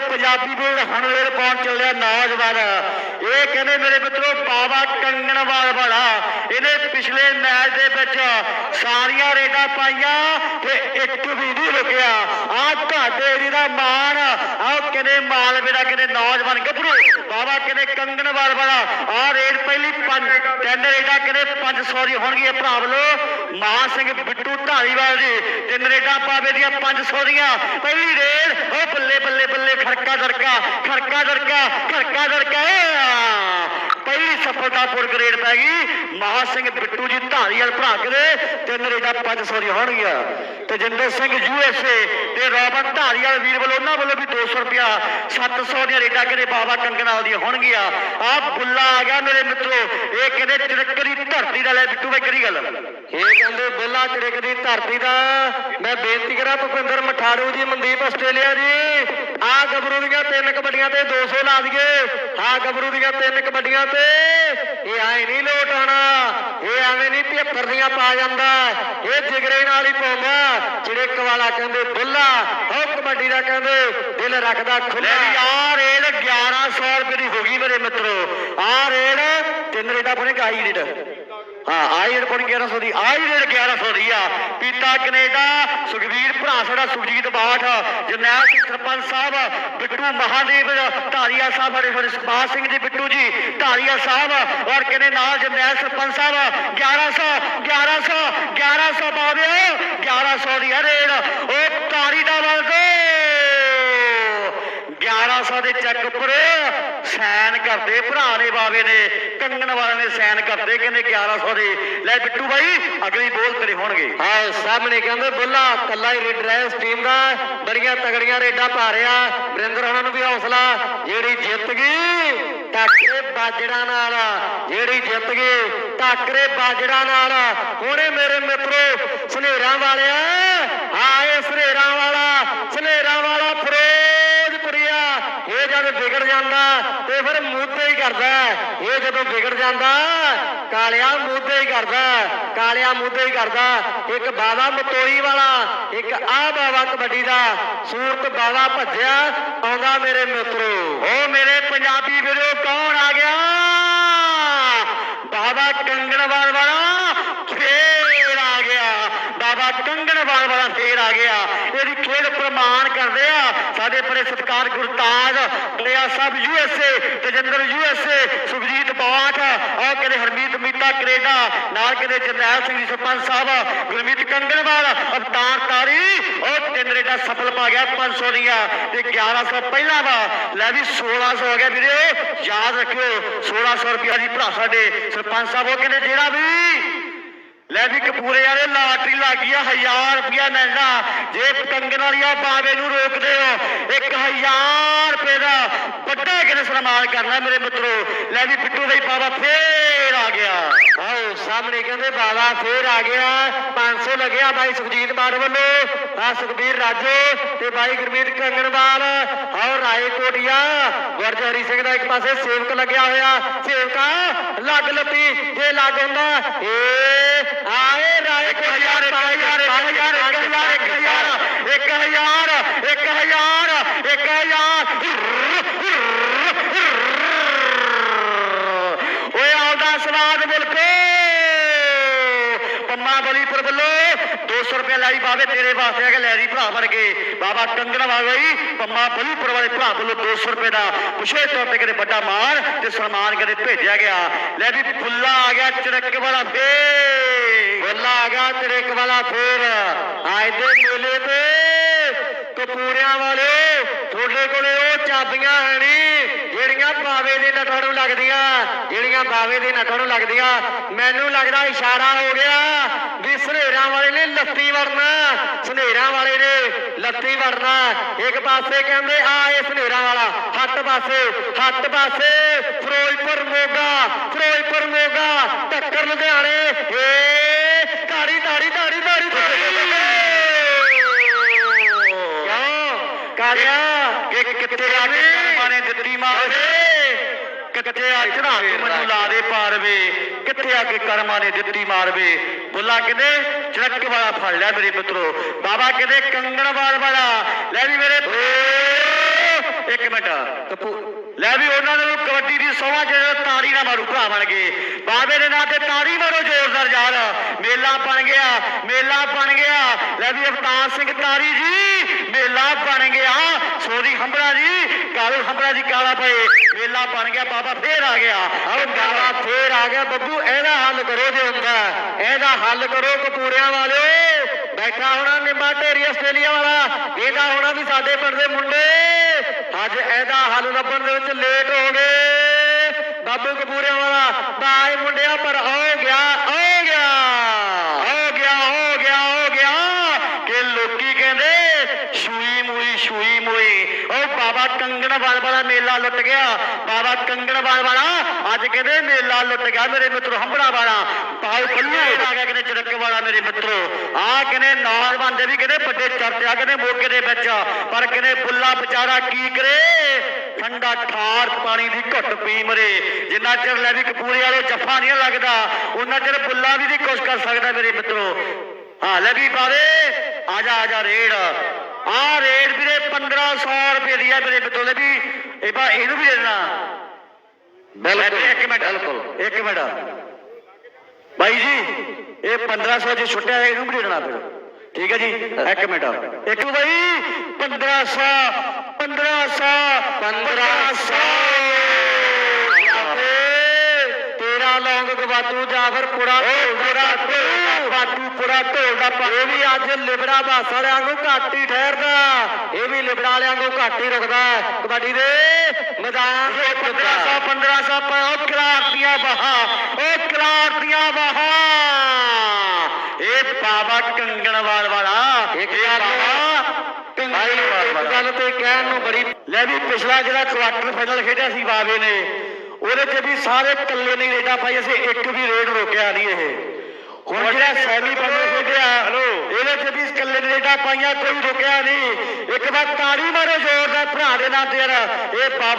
ਪੰਜਾਬੀ ਬੋਲ ਹੁਣ ਵੇਲੇ ਪਾਉਣ ਚੱਲਿਆ? ਨੌਜਵਾਨ ਇਹ ਕਹਿੰਦੇ ਮੇਰੇ ਮਿੱਤਰੋ ਬਾਬਾ ਕੰਗਣਵਾਲ ਵਾਲਾ ਇਹਨੇ ਪਿਛਲੇ ਮੈਚ ਦੇ ਵਿੱਚ ਸਾਰੀਆਂ ਰੇਡਾਂ ਪਾਈਆਂ ਤੇ ਇੱਕ ਵੀ ਨਹੀਂ ਰੁਕਿਆ। ਆ ਤੁਹਾਡੇ ਏਰੀ ਮਾਂ ਆਹ ਕਹਿੰਦੇ ਮਾਲਵੇ ਦਾ ਕਹਿੰਦੇ ਨੌਜਵਾਨ ਗੱਭਰੂ ਬਾਬਾ ਕਹਿੰਦੇ ਕੰਗਣਵਾਲ ਵਾਲਾ ਆਹ ਰੇਡ ਪਹਿਲੀ ਪੰਜ, ਤਿੰਨ ਰੇਡਾਂ ਕਹਿੰਦੇ 500 ਦੀ ਹੋਣਗੀਆਂ ਭਰਾ ਵੱਲੋਂ ਮਾਨ ਸਿੰਘ ਬਿੱਟੂ ਢਾਲੀਵਾਲ ਦੀ ਤਿੰਨ ਰੇਟਾਂ ਪਾਵੇ ਦੀਆਂ 500 ਦੀਆਂ ਪਹਿਲੀ ਰੇਡ, ਉਹ ਬੱਲੇ ਬੱਲੇ ਬੱਲੇ ਖੜਕਾ ਦੜਕਾ ਖੜਕਾ ਦੜਕਾ ਖੜਕਾ ਦੜਕਾ ਪਹਿਲੀ ਸਫਲਤਾਪੂਰ ਗ੍ਰੇਡ ਪੈ ਗਈ। ਮਹਾ ਸਿੰਘ ਬਿੱਟੂ ਜੀ ਢਾਲੀਵਾਲ ਭਰਾ ਕਦੇ ਤਿੰਨ ਰੇਡਾਂ 500 ਦੀਆਂ ਹੋਣਗੀਆਂ। ਤੇਜਿੰਦਰ ਸਿੰਘ ਯੂਐਸਏ ਤੇ ਰੋਬਨ ਢਾਲੀਵਾਲ ਵੀਰ ਵੱਲੋਂ ਉਹਨਾਂ ਵੱਲੋਂ ਵੀ 200 ਰੁਪਿਆ 700 ਦੀਆਂ ਰੇਡਾਂ ਕਹਿੰਦੇ ਬਾਬਾ ਕੰਗਨਾਲ ਦੀਆਂ ਹੋਣਗੀਆਂ। ਆ ਬੁੱਲਾ ਆ ਗਿਆ ਮੇਰੇ ਮਿੱਤਰੋ, ਇਹ ਕਹਿੰਦੇ ਚੜਕਰੀ ਧਰਤੀ ਦਾ ਲੈ ਬਿੱਟੂ ਬਾਈ ਕਰੀ ਗੱਲ? ਇਹ ਕਹਿੰਦੇ ਬੁੱਲਾ ਚੜਕ ਦੀ ਧਰਤੀ ਦਾ। ਮੈਂ ਬੇਨਤੀ ਕਰਾਂ ਭੁਪਿੰਦਰ ਮਠਾੜੂ ਜੀ, ਮਨਦੀਪ ਆਸਟ੍ਰੇਲੀਆ ਜੀ ਆ ਗੱਭਰੂ ਦੀਆਂ ਤਿੰਨ ਕਬੱਡੀਆਂ ਤੇ 200 ਲਾ ਦਈਏ। ਆ ਗੱਭਰੂ ਦੀਆਂ ਤਿੰਨ ਕਬੱਡੀਆਂ ਤੇ ਇਹ ਆਏ ਨਹੀਂ ਲੋਟ ਆਣਾ ਇਹ ਐਵੇਂ ਨਹੀਂ 75 ਦੀਆਂ ਪਾ ਜਾਂਦਾ। ਇਹ ਜਿਗਰੇ ਨਾਲ ਹੀ ਪਾਉਂਦਾ, ਜਿਹੜੇ ਕਵਾਲਾ ਕਹਿੰਦੇ ਬੁੱਲਾ, ਉਹ ਕਬੱਡੀ ਦਾ ਕਹਿੰਦੇ ਦਿਲ ਰੱਖਦਾ ਲੈ ਖੁੱਲਾ ਵੀ ਆ ਰੇਡ 1100 ਰੁਪਏ ਦੀ ਹੋ ਗਈ ਮੇਰੇ ਮਿੱਤਰੋ। ਆ ਰੇਡ ਤਿੰਨ ਰੇਡਾਂ ਬਣੇ ਕਾਈ ਰੇਡ ਹਾਂ ਆਈ ਰੇਡ 1100 ਦੀ ਆਈ ਰੇਡ 1100 ਦੀ ਆ। ਪੀਤਾ ਕੈਨੇਡਾ ਸੁਖਵੀਰ ਭਰਾ ਸਾਡਾ ਸੁਖਜੀਤ ਬਾਠ, ਜਰਨੈਲ ਸਿੰਘ ਸਰਪੰਚ ਸਾਹਿਬ, ਬਿੱਟੂ ਮਹਾਦੇਵ ਢਾਲੀਆ ਸਾਹਿਬ, ਸਾਡੇ ਸਾਡੇ ਸੁਭਾਸ਼ ਸਿੰਘ ਜੀ, ਬਿੱਟੂ ਜੀ ਢਾਲੀਆ ਸਾਹਿਬ, ਔਰ ਕਹਿੰਦੇ ਨਾਲ ਜਰਨੈਲ ਸਰਪੰਚ ਸਾਹਿਬ 1100 1100 1100 ਬਾਬਿਓ 1100 ਦੀ ਆ ਰੇਡ। ਉਹ ਤਾਰੀ ਦਾ ਵਰਗੋ 1100 ਦੇ ਚੈੱਕ ਉੱਪਰ ਸੈਨ ਕਰਦੇ, ਭਰਾ ਨੇ ਬਾਵੇ ਨੇ, ਕੰਗਣ ਵਾਲੇ ਨੇ ਸਾਈਨ ਕਰਦੇ, ਕਹਿੰਦੇ 1100 ਦੇ। ਲੈ ਬਿੱਟੂ ਬਾਈ, ਅਗਲੀ ਬੋਲ ਤੇਰੇ ਹੋਣਗੇ। ਹਾਂ, ਸਾਹਮਣੇ ਕਹਿੰਦੇ, ਬੁੱਲਾ, ਕੱਲਾ ਹੀ ਰੇਡਰ ਹੈ ਇਸ ਟੀਮ ਦਾ, ਬੜੀਆਂ ਤਗੜੀਆਂ ਰੇਡਾਂ ਪਾ ਰਿਹਾ। ਵਰਿੰਦਰ ਉਹਨਾਂ ਨੂੰ ਵੀ ਹੌਸਲਾ, ਜਿਹੜੀ ਜਿੱਤ ਗਈ, ਟੱਕਰੇ ਬਾਜੜਾ ਨਾਲ, ਜਿਹੜੀ ਜਿੱਤ ਗਈ, ਟੱਕਰੇ ਬਾਜੜਾ ਨਾਲ। ਹੁਣੇ ਮੇਰੇ ਮਿੱਤਰੋ, ਸਨੇਰਾਂ ਵਾਲਿਆ ਆਏ ਸਨੇਰਾਂ ਵਾਲਾ ਸਨੇਰਾਂ ਵਾਲਾ ਫਰੇ ਇਹ ਜਦ ਵਿਗੜ ਜਾਂਦਾ, ਤੇ ਫਿਰ ਮੂਧੇ ਹੀ ਕਰਦਾ ਇਹ ਜਦੋਂ ਵਿਗੜ ਜਾਂਦਾ, ਕਾਲਿਆ ਮੂਧੇ ਹੀ ਕਰਦਾ ਕਾਲਿਆ ਮੂਧੇ ਹੀ ਕਰਦਾ ਇੱਕ ਬਾਵਾ ਮਤੋਈ ਵਾਲਾ, ਇੱਕ ਆ ਬਾਵਾ ਕਬੱਡੀ ਦਾ ਸੂਰਤ ਬਾਵਾ ਭੱਜਿਆ, ਆਉਂਦਾ ਮੇਰੇ ਮਿੱਤਰੋ। ਓ ਮੇਰੇ ਪੰਜਾਬੀ ਵੀਰੋ, ਕੌਣ ਆ ਗਿਆ? ਬਾਬਾ ਕੰਗਣਵਾਲ ਵਾਲਾ ਫੇਰ ਆ ਗਿਆ। ਬਾਬਾ ਕੰਗਣਵਾਲ ਵਾਲਾ ਫੇਰ ਆ ਗਿਆ। ਇਹਦੀ ਖੇਡ ਪ੍ਰਮਾਣ ਕਰਦੇ ਆ। ਸਾਡੇ ਬੜੇ ਸਤਿਕਾਰ ਗੁਰਤਾਜ ਲਿਆ ਸਾਹਿਬ ਯੂਐਸਏ ਤੇਜਿੰਦਰ ਯੂਐਸਏ ਸੁਖਜੀਤ ਬਾਠ ਔਰ ਕਹਿੰਦੇ ਹਰਮੀਤ ਮੀਤਾ ਕੈਨੇਡਾ, ਨਾਲ ਕਹਿੰਦੇ ਜਰਨੈਲ ਸਿੰਘ ਸਰਪੰਚ ਸਾਹਿਬ, ਗੁਰਮੀਤ ਕੰਗਣਵਾਲ, ਅਵਤਾਰ ਤਾਰੀ, ਉਹ ਤਿੰਨ ਰੇਡਾ ਸਫਲ ਪਾ ਗਿਆ 500 ਦੀਆਂ ਤੇ 1100 ਪਹਿਲਾਂ ਵਾ। ਲੈ ਵੀ 1600 ਹੋ ਗਿਆ ਵੀਰੇ, ਯਾਦ ਰੱਖਿਓ 1600 ਰੁਪਇਆ ਜੀ ਭਰਾ ਸਾਡੇ ਸਰਪੰਚ ਸਾਹਿਬ, ਉਹ ਕਹਿੰਦੇ ਜਿਹੜਾ ਵੀ ਲੈ ਵੀ ਕਪੂਰੇ ਵਾਲੇ ਲਾਟਰੀ ਲੱਗੀ ਆ 1000 ਰੁਪਇਆ ਮਹਿੰਗਾ ਜੇ ਕੰਗਣ ਵਾਲੀਆਂ ਬਾਵੇ ਨੂੰ ਰੋਕਦੇ ਹੋ 1000 ਰੁਪਏ ਦਾ ਵੱਡਾ ਕਿਨੇ ਸਨਮਾਨ ਕਰਨਾ ਮੇਰੇ ਮਿੱਤਰੋ। ਲੈ ਵੀ ਬਿੱਟੂ ਹੀ ਬਾਵਾ ਫੇਰ ਆ ਗਿਆ। ਆਓ, ਸਾਹਮਣੇ ਕਹਿੰਦੇ ਬਾਵਾ ਫੇਰ ਆ ਗਿਆ 500 ਪਾਸੋਂ ਲੱਗਿਆ ਬਾਈ ਸੁਖਜੀਤ ਬਾਦ ਵੱਲੋਂ ਆ ਸੁਖਬੀਰ ਰਾਜੇ ਤੇ ਬਾਈ ਗੁਰਮੀਤ ਕੰਗਣਵਾਲ ਔਰ ਰਾਏ ਕੋਟੀਆ। ਗੁਰਜਹਰੀ ਸਿੰਘ ਦਾ ਇੱਕ ਪਾਸੇ ਸੇਵਕ ਲੱਗਿਆ ਹੋਇਆ ਸੇਵਕਾ ਲੱਗ ਲੱਪੀ ਜੇ ਲੱਗ ਹੁੰਦਾ ਏ ਆਏ ਰਾਏ ਕੋਟੀਆ 1000 1000 1000 1000 1000 ਆਉਂਦਾ ਸਵਾਦ ਮੁਲਕੋ। ਪੰਮਾ ਬਲੀਪੁਰ ਵੱਲੋਂ 200 ਰੁਪਏ ਲਈ ਬਾਵੇ ਤੇਰੇ ਵਾਸਤੇ ਆ ਕੇ ਲੈ ਜੀ ਭਰਾ ਵਰਗੇ ਬਾਬਾ ਕੰਗਣ ਵਾਲੀ ਪੰਮਾ ਬਲੀਪੁਰ ਵਾਲੇ ਭਰਾ ਵੱਲੋਂ 200 ਰੁਪਏ ਦਾ ਵਿਸ਼ੇਸ਼ ਤੌਰ ਤੇ ਕਦੇ ਵੱਡਾ ਮਾਣ ਤੇ ਸਨਮਾਨ ਕਦੇ ਭੇਜਿਆ ਗਿਆ ਲੈ ਵੀ ਫੁੱਲਾ ਆ ਗਿਆ ਚੜਕ ਵਾਲਾ ਫੇਰ ਬੱਲਾ ਆ ਗਿਆ ਤੇਰੇ ਵਾਲਾ ਫੇਰ ਅੱਜ ਦੇ ਮੇਲੇ ਤੇ ਕਪੂਰਿਆਂ ਵਾਲੇ ਤੁਹਾਡੇ ਕੋਲੇ ਉਹ ਚਾਬੀਆਂ ਹੈ ਨੀ ਜਿਹੜੀਆਂ ਬਾਵੇ ਦੇ ਨਟਾਂ ਨੂੰ ਲੱਗਦੀਆਂ ਜਿਹੜੀਆਂ ਬਾਵੇ ਦੇ ਨਟਾਂ ਨੂੰ ਲੱਗਦੀਆਂ ਮੈਨੂੰ ਲੱਗਦਾ ਇਸ਼ਾਰਾ ਹੋ ਗਿਆ ਵੀ ਸਨੇਰਾਂ ਵਾਲੇ ਨੇ ਲੱਤੀ ਵੜਨਾ ਸਨੇਰਾਂ ਵਾਲੇ ਨੇ ਲੱਤੀ ਵੜਨਾ। ਇੱਕ ਪਾਸੇ ਕਹਿੰਦੇ ਆ ਇਹ ਸਨੇਰਾਂ ਵਾਲਾ। ਹੱਥ ਪਾਸੇ ਹੱਥ ਪਾਸੇ ਫਿਰੋਜ਼ਪੁਰ ਮੋਗਾ ਫਿਰੋਜ਼ਪੁਰ ਮੋਗਾ ਟੱਕਰ ਲੁਧਿਆਣੇ। ਏ ਧਾੜੀ ਧਾੜੀ ਧਾੜੀ ਧਾੜੀ ਕਿਉਂ? ਕਾਲਿਆ? ਕਿ ਕਿੱਥੇ ਆ ਕੇ ਕਰਮਾਂ ਨੇ ਦਿੱਤੀ ਮਾਰਵੇ ਕਿੱਥੇ ਆ? ਚੜਾ ਕੇ ਮੈਨੂੰ ਲਾ ਦੇ ਪਾਰਵੇ ਕਿੱਥੇ ਆ ਕੇ ਕਰਮਾਂ ਨੇ ਦਿੱਤੀ ਮਾਰਵੇ? ਬੁੱਲਾ ਕਹਿੰਦੇ ਚੜਕ ਵਾਲਾ ਫੜ ਲਿਆ ਮੇਰੇ ਮਿੱਤਰੋ ਬਾਬਾ ਕਹਿੰਦੇ ਕੰਗਣਵਾਲ ਵਾਲਾ ਲੈ ਵੀ ਮੇਰੇ ਇੱਕ ਕਪੂ ਲੈ ਵੀ ਉਹਨਾਂ ਨੂੰ ਕਬੱਡੀ ਦੀ ਸੋਹਾਂ ਜਿਹੜੇ ਤਾੜੀ ਨਾ ਮਾਰੂ, ਭਰਾ ਬਣ ਗਏ। ਬਾਬੇ ਦੇ ਨਾਂ ਤੇ ਤਾੜੀ ਮਾਰੋ, ਜ਼ੋਰਦਾਰ ਯਾਰ। ਮੇਲਾ ਬਣ ਗਿਆ, ਮੇਲਾ ਬਣ ਗਿਆ। ਲੈ ਵੀ ਅਵਤਾਰ ਸਿੰਘ ਤਾਰੀ ਜੀ, ਮੇਲਾ ਬਣ ਗਿਆ। ਸੋਰੀ ਹੰਬਰਾ ਜੀ, ਕਾਲੂ ਹੰਬਰਾ ਜੀ ਕਾਲਾ ਪਏ, ਮੇਲਾ ਬਣ ਗਿਆ, ਬਾਬਾ ਫੇਰ ਆ ਗਿਆ। ਆਹ ਗਾਵਾ ਫੇਰ ਆ ਗਿਆ, ਬੱਬੂ, ਇਹਦਾ ਹੱਲ ਕਰੋ ਜੇ ਹੁੰਦਾ। ਇਹਦਾ ਹੱਲ ਕਰੋ ਕਪੂਰਿਆਂ ਵਾਲਿਓ। ਬੈਠਾ ਹੋਣਾ ਨਿੰਬਾ ਢੇਰੀ ਆਸਟ੍ਰੇਲੀਆ ਵਾਲਾ। ਇਹਦਾ ਹੋਣਾ ਵੀ ਸਾਡੇ ਪਿੰਡ ਦੇ ਮੁੰਡੇ। ਅੱਜ ਇਹਦਾ ਹੱਲ ਲੱਭਣ ਦੇ ਵਿੱਚ ਲੇਟ ਹੋ ਗਏ। ਬਾਬੂ ਕਪੂਰਿਆਂ ਵਾਲਾ, ਬਾਏ ਮੁੰਡਿਆ, ਪਰ ਆ ਗਿਆ ਆ ਗਿਆ ਹੋ ਗਿਆ ਹੋ ਗਿਆ ਹੋ ਗਿਆ ਕਿ ਲੋਕੀ ਕਹਿੰਦੇ ਸ਼ੂਈ ਮੂਈ ਸ਼ੂਈ ਮੂਈ ਉਹ ਬਾਬਾ ਕੰਗਣਵਾਲ ਵਾਲਾ ਮੇਲਾ ਲੁੱਟ ਗਿਆ ਬਾਬਾ ਕੰਗਣਵਾਲ ਵਾਲਾ ਅੱਜ ਕਹਿੰਦੇ ਮੇਲਾ ਲੁੱਟ ਗਿਆ ਮੇਰੇ ਮਿੱਤਰੋ ਹੰਬੜਾ ਵਾਲਾ ਪਾਉ ਖੱਲੂ ਆ ਗਿਆ ਕਹਿੰਦੇ ਚੜਕ ਵਾਲਾ ਮੇਰੇ ਮਿੱਤਰੋ ਆ ਕਹਿੰਦੇ ਨੌਜਵਾਨ ਦੇ ਵੀ ਕਹਿੰਦੇ ਵੱਡੇ ਚਰਚਾ ਕਹਿੰਦੇ ਮੋਗੇ ਦੇ ਵਿੱਚ ਪਰ ਕਹਿੰਦੇ ਬੁੱਲਾ ਵਿਚਾਰਾ ਕੀ ਕਰੇ ਠੰਡਾ ਠਾਰ ਪਾਣੀ ਦੀ ਘੁੱਟ ਪੀ ਮਰੇ ਜਿੰਨਾ ਚਿਰ ਲੈ ਵੀ ਕਪੂਰੇ ਵਾਲੇ ਜੱਫਾ ਨਹੀਂ ਲੱਗਦਾ ਉਹਨਾਂ ਚਿਰ ਬੁੱਲਾ ਵੀ ਨਹੀਂ ਕੁਛ ਕਰ ਸਕਦਾ ਮੇਰੇ ਮਿੱਤਰੋ ਹਾਂ ਲੈ ਵੀ ਬਾਰੇ ਆ ਜਾ ਆ ਜਾ ਰੇਡ ਆ ਰੇਡ ਵੀਰੇ 1500 ਰੁਪਏ ਦੀ ਆ ਮੇਰੇ ਮਿੱਤਰੋ ਲੈ ਵੀ ਇਹ ਬਾ ਇਹਨੂੰ ਵੀ ਦੇ ਦੇਣਾ। ਬਿਲਕੁਲ ਇੱਕ ਮਿੰਟ ਬਿਲਕੁਲ। ਇੱਕ ਮਿੰਟ। ਬਾਈ ਜੀ ਇਹ 1500 ਜੇ ਛੁੱਟਿਆ ਹੈ, ਇਹਨੂੰ ਵੀ ਦੇ ਦੇਣਾ ਫਿਰ। ਠੀਕ ਹੈ ਜੀ ਇੱਕ ਮਿੰਟ। ਇੱਕ ਬਾਈ 1500 1500 1500 ਤੇਰਾ ਲੌਂਗ ਗਵਾਤੂ ਜਾਂ ਫਿਰ ਪੁੜਾ ਪੁੜਾ ਬਾਟੂ ਪੁੜਾ ਢੋਲਦਾ ਇਹ ਵੀ ਅੱਜ ਲਿਬੜਾ ਬਾਸ ਵਾਲਿਆਂ ਨੂੰ ਘੱਟ ਹੀ ਠਹਿਰਦਾ। ਇਹ ਵੀ ਲਿਬੜਾ ਵਾਲਿਆਂ ਨੂੰ ਘੱਟ ਹੀ ਰੁਕਦਾ। ਕਬੱਡੀ ਦੇ ਮੈਦਾਨ ਦੇ ਉੱਤੇ 1500 1500 ਪਰ ਉਹ ਕਲਾਰ ਦੀਆਂ ਬਾਹਾਂ। ਉਹ ਕਲਾਰ ਦੀਆਂ ਬਾਹਾਂ। ਇਹ ਬਾਬਾ ਕੰਗਣਵਾਲ ਵਾਲਾ। ਇੱਕ ਬਾਬਾ ਭਾਈ ਗੱਲ ਤੇ ਕਹਿਣ ਨੂੰ ਬੜੀ ਲੈ ਵੀ ਪਿਛਲਾ ਜਿਹੜਾ ਕੁਆਟਰ ਫਾਈਨਲ ਖੇਡਿਆ ਸੀ ਬਾਵੇ ਨੇ। ਉਹਦੇ 'ਚ ਵੀ ਸਾਰੇ ਇਕੱਲੇ ਨਹੀਂ ਰੇਡਾਂ ਪਾਈ ਅਸੀਂ ਇੱਕ ਵੀ ਰੇਡ ਰੋਕਿਆ ਨਹੀਂ ਇਹ। ਹੁਣ ਜਿਹੜਾ ਸੈਮੀ ਫਾਈਨਲ ਖੇਡਿਆ ਇਹਦੇ 'ਚ ਵੀ ਇਕੱਲੇ ਨੇ ਰੇਡਾਂ ਪਾਈਆਂ ਕੋਈ ਰੁਕਿਆ ਨਹੀਂ। ਇੱਕ ਵਾਰ ਤਾੜੀ ਮਾਰੋ ਜ਼ੋਰਦਾਰ ਭਰਾ ਦੇ ਨਾਂ ਤੇ ਯਾਰ ਇਹ ਬਾਬਾ